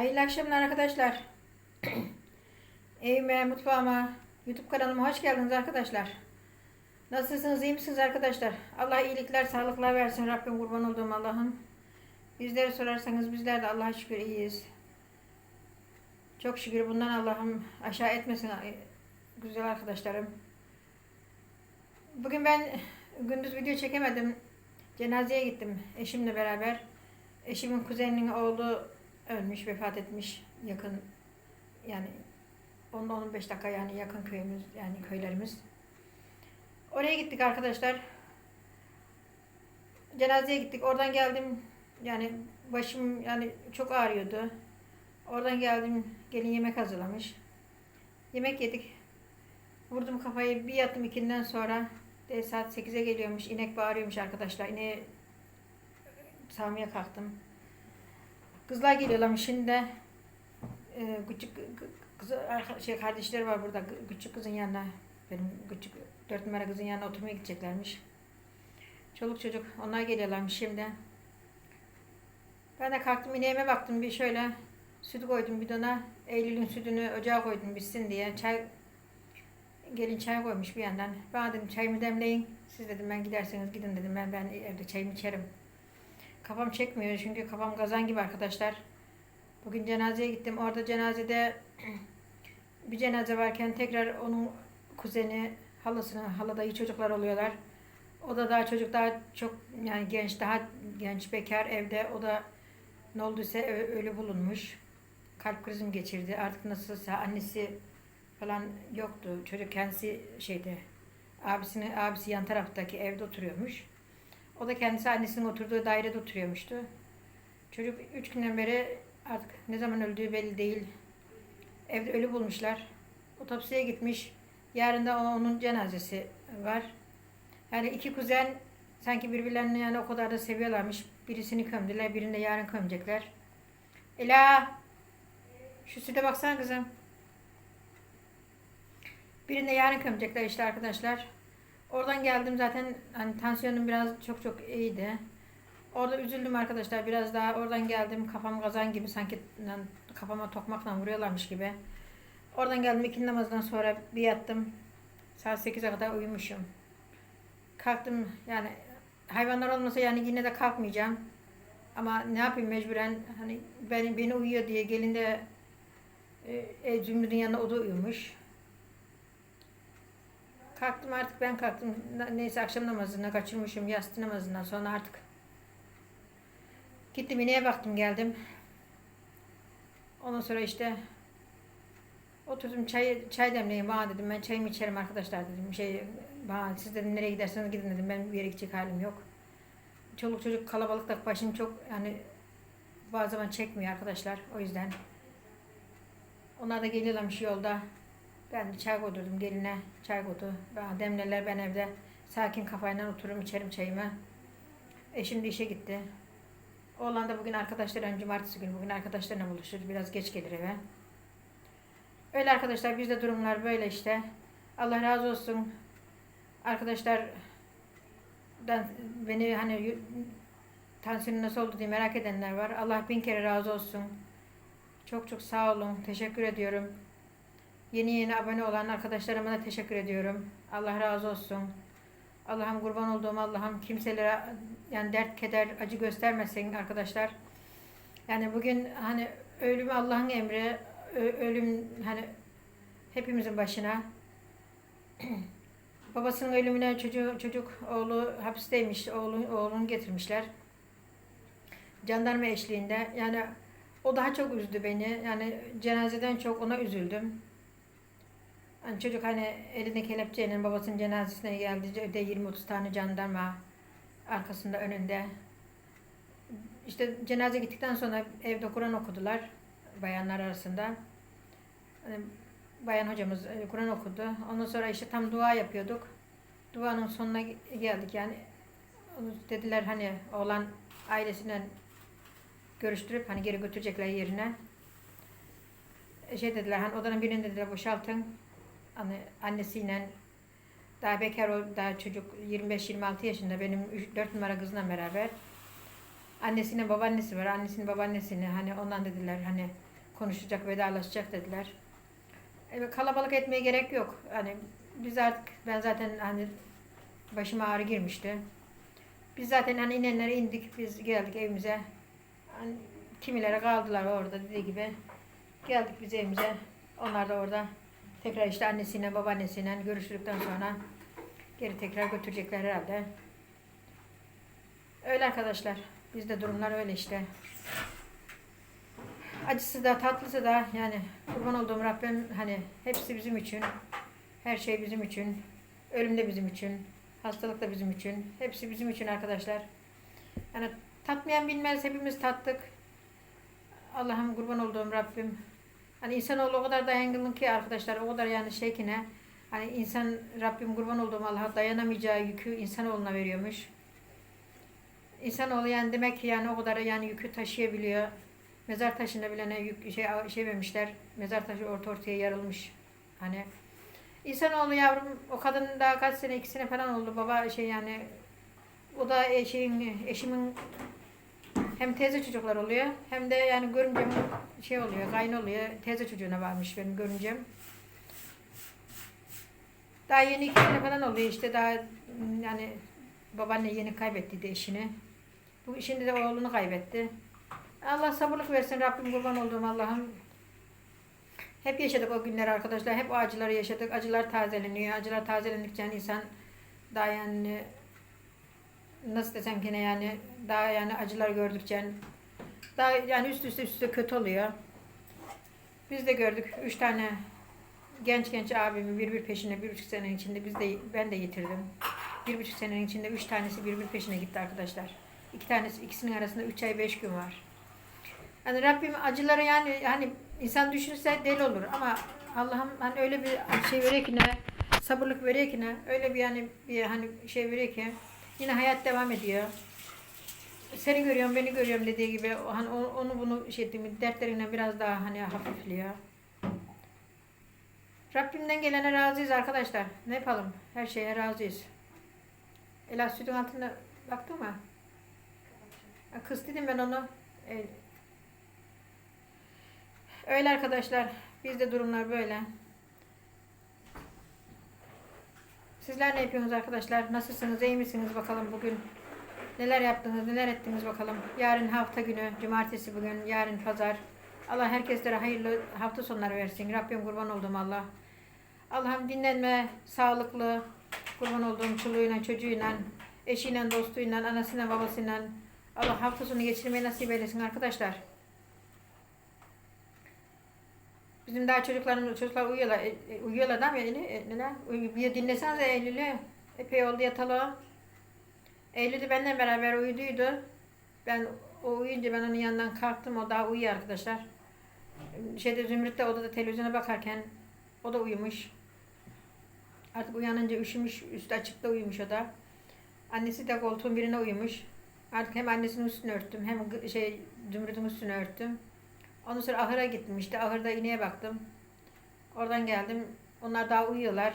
Hayırlı akşamlar arkadaşlar. Evime, mutfağıma, YouTube kanalıma hoş geldiniz arkadaşlar. Nasılsınız, iyi misiniz arkadaşlar? Allah iyilikler, sağlıklar versin. Rabbim kurban olduğum Allah'ım. Bizleri sorarsanız bizler de Allah'a şükür iyiyiz. Çok şükür bundan Allah'ım aşağı etmesin güzel arkadaşlarım. Bugün ben gündüz video çekemedim. Cenazeye gittim eşimle beraber. Eşimin kuzeninin oğlu ölmüş, vefat etmiş yakın yani 10-15 dakika yani yakın köyümüz yani köylerimiz. Oraya gittik arkadaşlar. Cenazeye gittik. Oradan geldim. Yani başım yani çok ağrıyordu. Oradan geldim. Gelin yemek hazırlamış. Yemek yedik. Vurdum kafayı bir yattım ikinden sonra. De saat 8'e geliyormuş. İnek bağırıyormuş arkadaşlar. İneği sağmaya kalktım. Kızlar geliyorlarmış şimdi e, küçük kız şey kardeşleri var burada küçük kızın yanına benim küçük dört numara kızın yanına oturmaya gideceklermiş. Çoluk çocuk onlar geliyorlarmış şimdi. Ben de kalktım ineğime baktım bir şöyle süt koydum bidona. Eylül'ün sütünü ocağa koydum bitsin diye. Çay gelin çay koymuş bir yandan. Bana dedim çayımı demleyin. Siz dedim ben giderseniz gidin dedim ben ben evde çayımı içerim. Kafam çekmiyor çünkü kafam kazan gibi arkadaşlar. Bugün cenazeye gittim. Orada cenazede bir cenaze varken tekrar onun kuzeni, halasının, haladayı çocuklar oluyorlar. O da daha çocuk daha çok yani genç, daha genç bekar evde. O da ne olduysa ölü bulunmuş. Kalp krizi mi geçirdi. Artık nasılsa annesi falan yoktu. Çocuk kendisi şeyde abisini abisi yan taraftaki evde oturuyormuş. O da kendisi annesinin oturduğu dairede oturuyormuştu. Çocuk üç günden beri artık ne zaman öldüğü belli değil. Evde ölü bulmuşlar. Otopsiye gitmiş. Yarın da onun cenazesi var. Yani iki kuzen sanki birbirlerini yani o kadar da seviyorlarmış. Birisini gömdüler, birini de yarın gömecekler. Ela! Şu süte baksana kızım. Birini de yarın gömecekler işte arkadaşlar. Oradan geldim zaten hani tansiyonum biraz çok çok iyiydi. Orada üzüldüm arkadaşlar biraz daha oradan geldim kafam kazan gibi sanki yani kafama tokmakla vuruyorlarmış gibi. Oradan geldim ikindi namazından sonra bir yattım. Saat 8'e kadar uyumuşum. Kalktım yani hayvanlar olmasa yani yine de kalkmayacağım. Ama ne yapayım mecburen hani beni, beni uyuyor diye gelin de e, e, Zümrüt'ün yanına o da uyumuş. Kalktım artık ben kalktım. Ne- Neyse akşam namazına kaçırmışım yastı namazından sonra artık. Gittim ineğe baktım geldim. Ondan sonra işte oturdum çay çay demleyin bana dedim ben çayımı içerim arkadaşlar dedim. Şey bana siz dedim nereye giderseniz gidin dedim ben bir yere gidecek halim yok. Çoluk çocuk kalabalıkta başım çok yani bazı zaman çekmiyor arkadaşlar o yüzden. Onlar da geliyorlarmış yolda. Ben çay koydurdum geline. Çay koydu. Bana demlerler ben evde sakin kafayla otururum içerim çayımı. Eşim de işe gitti. Oğlan da bugün arkadaşlarla cumartesi günü bugün arkadaşlarına buluşur. Biraz geç gelir eve. Öyle arkadaşlar bizde durumlar böyle işte. Allah razı olsun. Arkadaşlar ben beni hani tansiyonum nasıl oldu diye merak edenler var. Allah bin kere razı olsun. Çok çok sağ olun. Teşekkür ediyorum. Yeni yeni abone olan arkadaşlarıma da teşekkür ediyorum. Allah razı olsun. Allah'ım kurban olduğum Allah'ım kimselere yani dert keder acı göstermesin arkadaşlar. Yani bugün hani ölüm Allah'ın emri, ölüm hani hepimizin başına. Babasının ölümüne çocuğu, çocuk oğlu hapisteymiş, oğlun, oğlunu getirmişler. Jandarma eşliğinde yani o daha çok üzdü beni. Yani cenazeden çok ona üzüldüm. Hani çocuk hani elinde kelepçeyle babasının cenazesine geldi. De 20-30 tane jandarma arkasında önünde. İşte cenaze gittikten sonra evde Kur'an okudular bayanlar arasında. Hani bayan hocamız e, Kur'an okudu. Ondan sonra işte tam dua yapıyorduk. Duanın sonuna geldik yani. Dediler hani oğlan ailesinden görüştürüp hani geri götürecekler yerine. E, Şey dediler hani odanın birini dediler boşaltın. Hani annesiyle daha bekar o daha çocuk 25-26 yaşında benim 4 numara kızla beraber. Annesine babaannesi var. Annesinin babaannesini hani ondan dediler hani konuşacak, vedalaşacak dediler. Evet, kalabalık etmeye gerek yok. Hani biz artık ben zaten hani başıma ağrı girmişti. Biz zaten hani inenlere indik, biz geldik evimize. Hani kimileri kaldılar orada dediği gibi. Geldik biz evimize. Onlar da orada tekrar işte annesiyle babaannesiyle görüştükten sonra geri tekrar götürecekler herhalde. Öyle arkadaşlar. Bizde durumlar öyle işte. Acısı da tatlısı da yani kurban olduğum Rabbim hani hepsi bizim için. Her şey bizim için. Ölüm de bizim için. Hastalık da bizim için. Hepsi bizim için arkadaşlar. Yani tatmayan bilmez hepimiz tattık. Allah'ım kurban olduğum Rabbim. Hani insanoğlu o kadar dayanıklı ki arkadaşlar o kadar yani şey ki ne. Hani insan Rabbim kurban olduğum Allah'a dayanamayacağı yükü insanoğluna veriyormuş. İnsanoğlu yani demek ki yani o kadar yani yükü taşıyabiliyor. Mezar taşında bile ne yük şey şey vermişler. Mezar taşı orta ortaya yarılmış. Hani İnsanoğlu yavrum o kadın daha kaç sene iki sene falan oldu baba şey yani o da şeyin eşimin hem teyze çocuklar oluyor hem de yani görümcem şey oluyor kayn oluyor teyze çocuğuna varmış benim görümcem. Daha yeni iki sene falan oluyor işte daha yani babaanne yeni kaybettiydi eşini. Bu şimdi de oğlunu kaybetti. Allah sabırlık versin Rabbim kurban olduğum Allah'ım. Hep yaşadık o günler arkadaşlar. Hep o acıları yaşadık. Acılar tazeleniyor. Acılar tazelendikçe insan daha yani nasıl desem ki ne yani daha yani acılar gördükçe daha yani üst üste üst üste kötü oluyor. Biz de gördük. Üç tane genç genç abimi bir bir peşine bir buçuk senenin içinde biz de ben de yitirdim. Bir buçuk senenin içinde üç tanesi bir bir peşine gitti arkadaşlar. İki tanesi ikisinin arasında üç ay beş gün var. Yani Rabbim acıları yani hani insan düşünse deli olur ama Allah'ım hani öyle bir şey veriyor ki ne sabırlık veriyor ki ne öyle bir yani bir hani şey veriyor ki yine hayat devam ediyor. Seni görüyorum beni görüyorum dediği gibi hani onu bunu şey ettiğim dertleriyle biraz daha hani hafifliyor. Rabbimden gelene razıyız arkadaşlar. Ne yapalım? Her şeye razıyız. Ela sütün altına baktın mı? Kız dedim ben onu. E, Öyle arkadaşlar. Bizde durumlar böyle. Sizler ne yapıyorsunuz arkadaşlar? Nasılsınız? iyi misiniz bakalım bugün? Neler yaptınız? Neler ettiniz bakalım? Yarın hafta günü, cumartesi bugün, yarın pazar. Allah herkeslere hayırlı hafta sonları versin. Rabbim kurban olduğum Allah. Allah'ım dinlenme, sağlıklı, kurban olduğum çoluğuyla, çocuğuyla, eşiyle, dostuyla, anasıyla, babasıyla. Allah hafta sonu geçirmeyi nasip eylesin arkadaşlar. Bizim daha çocuklarımız, çocuklar uyuyorlar, e, e, uyuyorlar mi? Eylül, e, neler? Uy- Bir dinlesenize Eylül'ü. Epey oldu yatalı. Eylül de benimle beraber uyuduydu. Ben o uyuyunca ben onun yanından kalktım. O daha uyuyor arkadaşlar. Şeyde Zümrüt de odada televizyona bakarken o da uyumuş. Artık uyanınca üşümüş, üstü açıkta uyumuş o da. Annesi de koltuğun birine uyumuş. Artık hem annesinin üstünü örttüm hem şey Zümrüt'ün üstünü örttüm. Ondan sonra ahıra gittim işte. Ahırda ineğe baktım. Oradan geldim. Onlar daha uyuyorlar.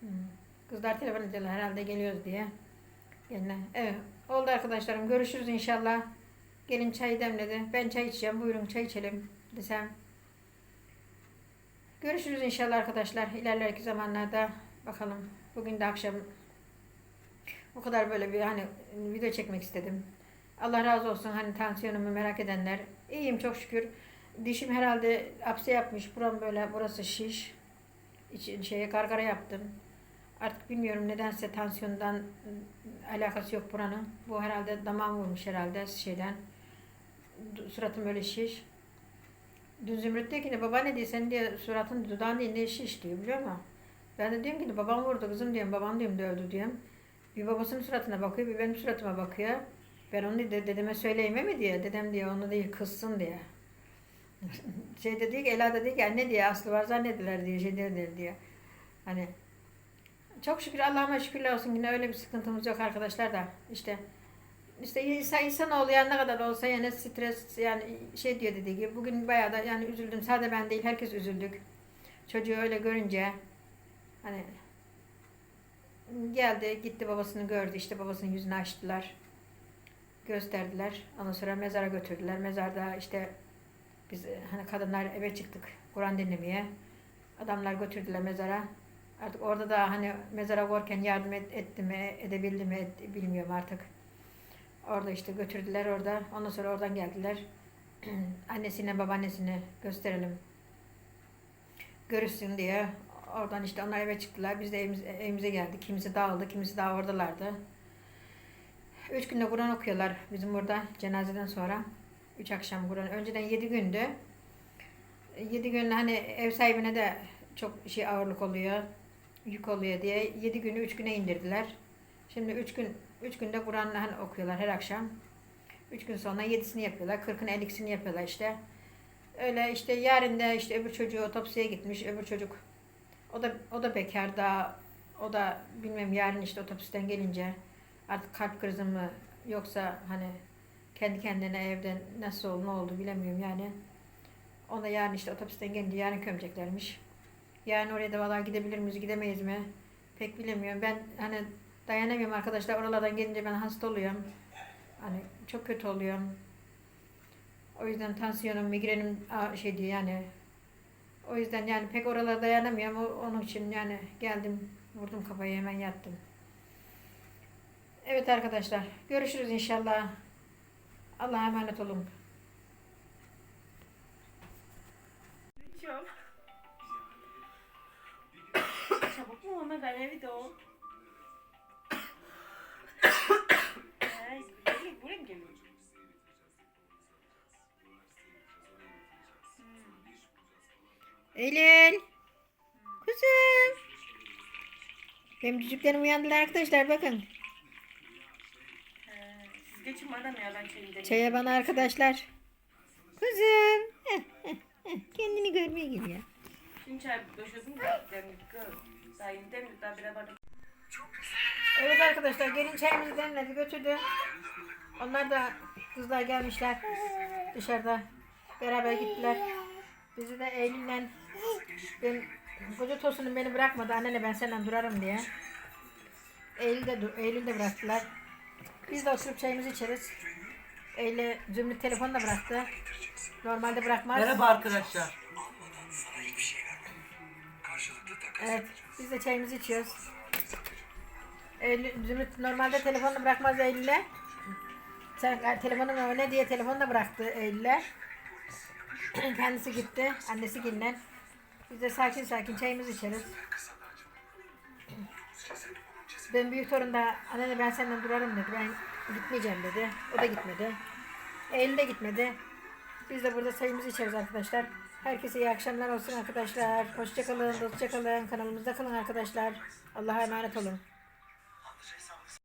Hmm. Kızlar telefon ediyorlar herhalde geliyoruz diye. Yerine. Evet. Oldu arkadaşlarım. Görüşürüz inşallah. Gelin çay demledi. Ben çay içeceğim. Buyurun çay içelim desem. Görüşürüz inşallah arkadaşlar. İlerlerki zamanlarda bakalım. Bugün de akşam o kadar böyle bir hani video çekmek istedim. Allah razı olsun hani tansiyonumu merak edenler. İyiyim çok şükür. Dişim herhalde apse yapmış. Buram böyle burası şiş. İç, şeye gargara yaptım. Artık bilmiyorum nedense tansiyondan ı, alakası yok buranın. Bu herhalde damağım vurmuş herhalde şeyden. Suratım böyle şiş. Dün Zümrüt diyor ki ne baba ne diyor sen diye suratın dudağın diye ne şiş diyor biliyor musun? Ben de diyorum ki babam vurdu kızım diyorum babam diyorum dövdü diyorum. Bir babasının suratına bakıyor bir benim suratıma bakıyor. Ben onu de, dedeme söyleyeyim mi diye. Dedem diye onu değil kızsın diye. şey dedi ki Ela dedi ki anne diye Aslı var zannediler diye şey dediler diye. Hani çok şükür Allah'ıma şükürler olsun yine öyle bir sıkıntımız yok arkadaşlar da işte işte insan insanoğlu yani ne kadar olsa yani stres yani şey diyor dediği gibi bugün bayağı da yani üzüldüm sadece ben değil herkes üzüldük çocuğu öyle görünce hani geldi gitti babasını gördü işte babasının yüzünü açtılar. Gösterdiler. Ondan sonra mezara götürdüler. Mezarda işte biz e, hani kadınlar eve çıktık Kur'an dinlemeye. Adamlar götürdüler mezara. Artık orada da hani mezara korken yardım et, etti mi, edebildi mi et- bilmiyorum artık. Orada işte götürdüler orada. Ondan sonra oradan geldiler. Annesine babaannesine gösterelim. Görüşsün diye. Oradan işte onlar eve çıktılar. Biz de evimiz, evimize geldik. Kimisi dağıldı, kimisi daha oradalardı. Üç günde Kur'an okuyorlar bizim burada cenazeden sonra. Üç akşam Kur'an. Önceden yedi gündü. Yedi gün hani ev sahibine de çok şey ağırlık oluyor. Yük oluyor diye yedi günü üç güne indirdiler. Şimdi üç gün üç günde Kur'an hani okuyorlar her akşam. Üç gün sonra yedisini yapıyorlar. Kırkın ellisini yapıyorlar işte. Öyle işte yarın da işte öbür çocuğu otopsiye gitmiş. Öbür çocuk o da o da bekar daha o da bilmem yarın işte otopsiden gelince artık kalp krizi mi yoksa hani kendi kendine evde nasıl oldu ne oldu bilemiyorum yani. Ona yarın işte otopsiden gelince yarın gömeceklermiş. Yani oraya da valla gidebilir miyiz gidemeyiz mi pek bilemiyorum. Ben hani dayanamıyorum arkadaşlar oralardan gelince ben hasta oluyorum. Hani çok kötü oluyorum. O yüzden tansiyonum, migrenim şey diyor yani. O yüzden yani pek oralara dayanamıyorum. Onun için yani geldim, vurdum kafayı hemen yattım. Evet arkadaşlar, görüşürüz inşallah. Allah'a emanet olun. Çabuk mu olma ben evi Eylül. Kuzum. Benim çocuklarım uyandılar arkadaşlar bakın. He, Siz geçin madem ya ben çayını deneyeyim. Çaya bana arkadaşlar. Kuzum. Heh, heh, heh. Kendini görmeye geliyor. Şimdi çay döşedim de demlik yeni demlik daha birer bardak. Evet arkadaşlar gelin çayımızı demledi götürdü. Onlar da kızlar gelmişler dışarıda beraber gittiler. Bizi de Eylül'le ben koca tosunum beni bırakmadı annene ben senden durarım diye. Eylül de, dur- Eylül de bıraktılar. Biz de oturup çayımızı içeriz. Eylül Zümrüt telefonu da bıraktı. Normalde bırakmaz. Merhaba arkadaşlar. Evet, biz de çayımızı içiyoruz. Eylül, Zümrüt normalde telefonunu bırakmaz Eylül'e. Sen e, telefonum ne diye telefonu da bıraktı Eylül'e. Kendisi gitti, annesi gillen. Biz de sakin sakin çayımızı içeriz. Ben büyük torun da anne ben senden durarım dedi. Ben gitmeyeceğim dedi. O da gitmedi. Eylül de gitmedi. Biz de burada çayımızı içeriz arkadaşlar. Herkese iyi akşamlar olsun arkadaşlar. Hoşçakalın, dostça kalın. Kanalımızda kalın arkadaşlar. Allah'a emanet olun.